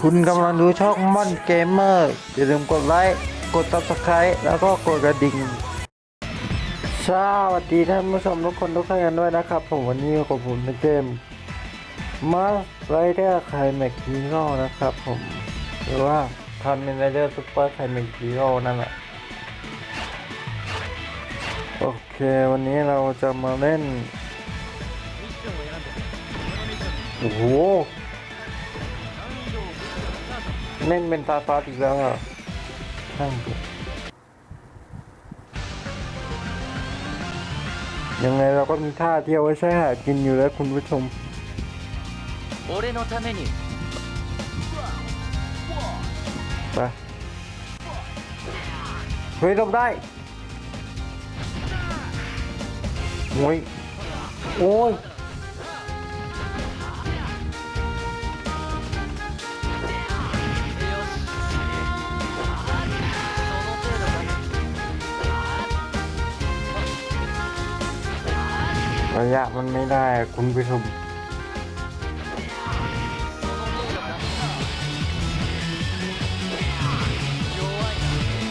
คุณกำลังดูช่องม่อนเกมเมอร์อย่าลืมกดไลค์ กด subscribe แล้วก็กดกระดิ่งสวัสดีท่านผู้ชมทุกคนทุกท่านกันด้วยนะครับ ผมวันนี้กับผมในเกมมาไรเดอร์ไคลแม็กฮีโร่นะครับผมหรือว่าคามินไรเดอร์ซุปเปอร์ไคลแม็กฮีโร่นั่นแหละโอเค วันนี้เราจะมาเล่น โอ้โห เล่นเป็นตาฟาดอีกแล้วอะช่างยังไงเราก็มีท่าเที่ยวไว้ใช้หากินอยู่แล้วคุณผู้ชมไปเฮ้ยลบได้โอ้ยโอ้ย ระยะมันไม่ได้คุณผู้ชม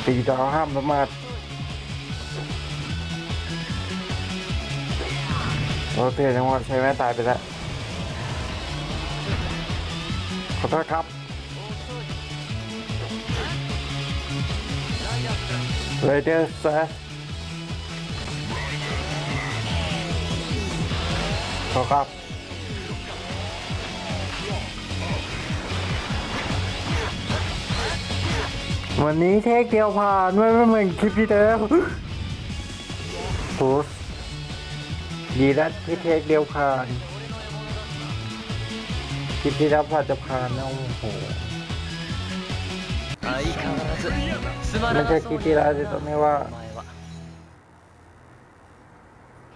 ตีดาวห้ามประมาทโอเคจังหวะใช้แม่ตายไปแล้วขอโทษครับเรเดอร์เซ ขอครับ วันนี้เทคเดียวผ่านไม่ไม่เหมือนคลิปที่แล้วโอ้ดีแล้วที่เทคเดียวผ่านคลิปที่แล้วผ่านจะผ่านนะโอ้โห 相変わらずつま ไม่ らな ใช่ そう คลิป に ที่แล้วที่ตรงนี้ว่า お前は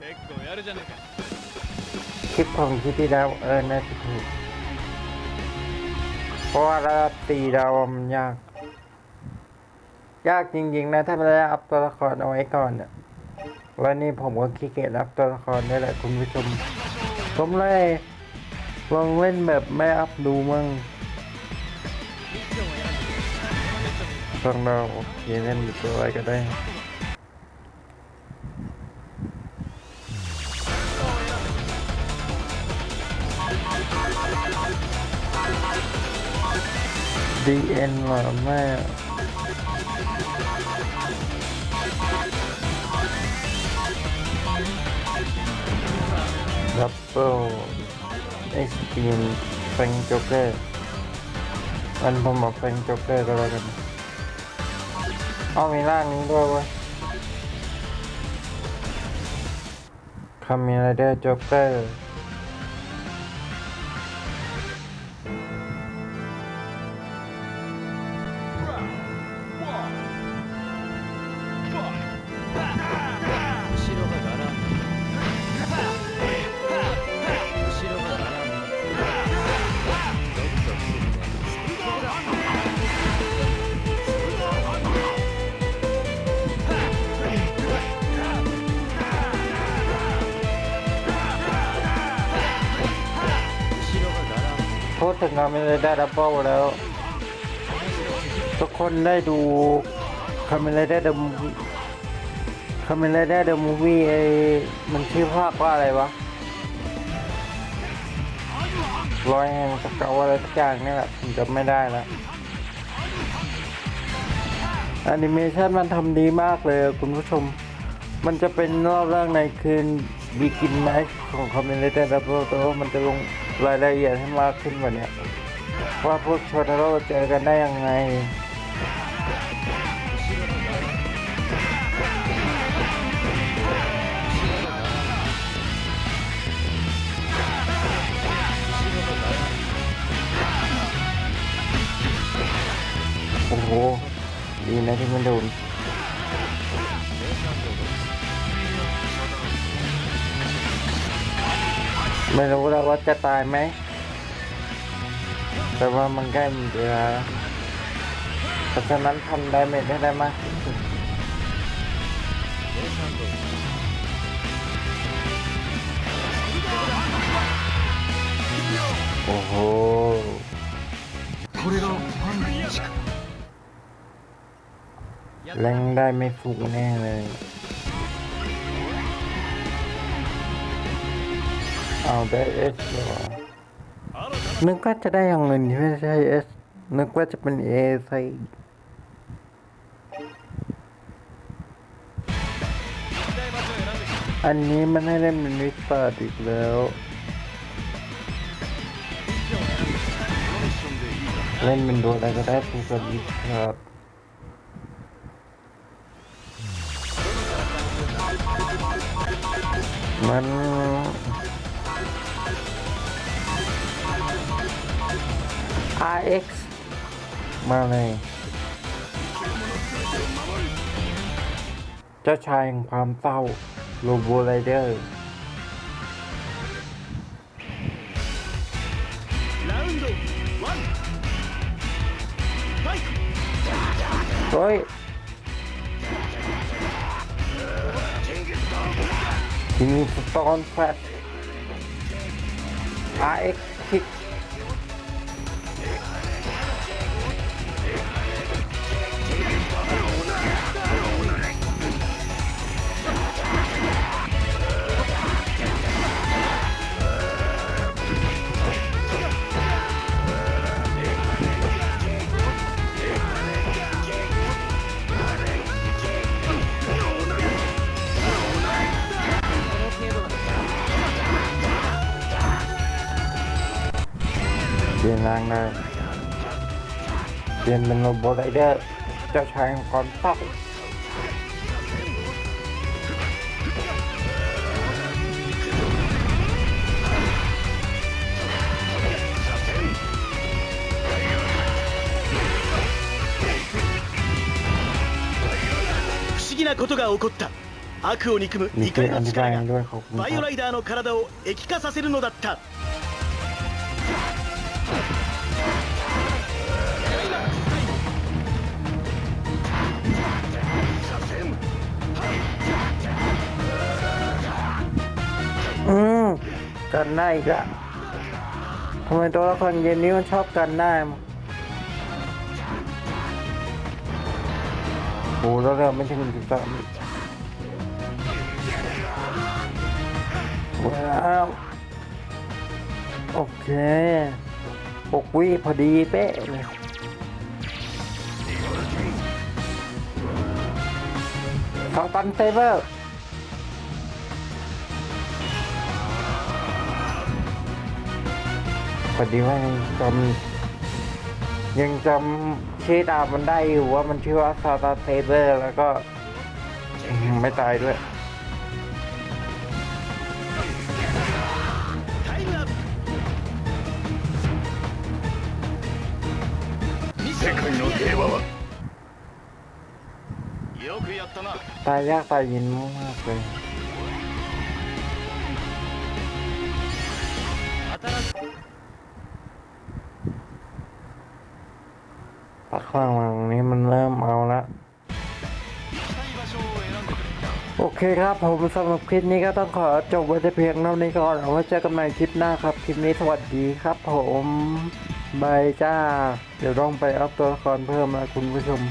結構やるじゃねえか ค ลิปของคลิปที่แล้วเออน่าจะถูกเพราะว่าระดับตีดาวมันยาก ยากจริงๆนะถ้าไม่ได้อัพตัวละครเอาไว้ก่อนเนี่ยแล้วนี่ผมก็ขี้เกียจอัพตัวละครนี่แหละคุณผู้ชมผมเลยลองเล่นแบบไม่อัพดูมั่งฟังเราโอเคเล่นอยู่ตัวอะไรก็ได้ ดีเอ็นเหรอแม่ดับเบิลเอ็กซ์ตรีมแฟงโจ๊กเกอร์อันผมบอกแฟงโจ๊กเกอร์ก็แล้วกันเอามีร่างนี้ด้วยเว้ยคามิไรเดอร์โจ๊กเกอร์ ถึงคามิไดอร์ดับเบิลแล้ว ทุกคนได้ดูคามิไรเดอร์เดอะมูวี่คามิไดอร์เดอะมูวี่ไอ้มันชื่อภาคว่าอะไรวะรอยแห่งสเกาอะไรสักอย่างนี่แหละผมจำไม่ได้แล้วแอนิเมชันมันทำดีมากเลยคุณผู้ชม มันจะเป็นรอบแรกในคืน บีกินไนท์ของคอมเมนเตอร์ดับเบิลแต่ว่ามันจะลงรายละเอียดให้มากขึ้นกว่านี้ว่าพวกชอตาโร่เจอกันได้ยังไงโอ้โห ดีนะที่มันโดน ไม่รู้แล้วว่าจะตายไหม แต่ว่ามันใกล้เดือเพราะฉะนั้นทำได้เมจได้ได้มากโอ้โหแรงได้ไม่ฟุกแน่เลย เอาได้เอสหรอนึกว่าจะได้อย่างอื่นที่ไม่ใช่เอสนึกว่าจะเป็นเอใส่อันนี้มันให้เล่นมินวิสาดอีกแล้วเล่นเป็นตัวอะไรก็ได้ตัวกัด้ครับมัน RX มาในเจ้าชายแห่งความเศร้าโรบูไรเดอร์โอ้ยทีนี้สตอนแฟต RX เปลี่ยนร่างได้เปลี่ยนเป็นโลโบไรเดอร์ เจ้าชายแห่งความเศร้า 不思議なことが起こった悪を憎む มี 怒 เพื่อ り นอ の ธิบาย 力が ด้วยขอบคุณ バイ ค オ รับ ライダーの体を液化させるのだった อืมกันได้อีกอะทำไมตัวละครเย็นนี้มันชอบกันได้มั้งโอ้แล้วเราไม่ใช่คนติดตามว้าวโอเค หกวิพอดีเป๊ะเลยสองตันเซเบอร์พอดีว่ายังจำยังจำชื่อดาบมันได้อยู่ว่ามันชื่อว่าซาตาเซเบอร์ แล้วก็ไม่ตายด้วย 世界の平和はよくやったな ตายยากตายเย็นมากเลย 新し ปักข้างหลังนี้มันเริ่มเอาละ 行きたい場所を選んでくれ โอเคครับผมสำหรับคลิปนี้ก็ต้องขอจบไว้แต่เพียงเท่านี้ก่อนเอาไว้เจอกันใหม่คลิปหน้าครับ คลิปนี้สวัสดีครับผม บายจ้า เดี๋ยวต้องไปอัพตัวละครเพิ่มนะคุณผู้ชม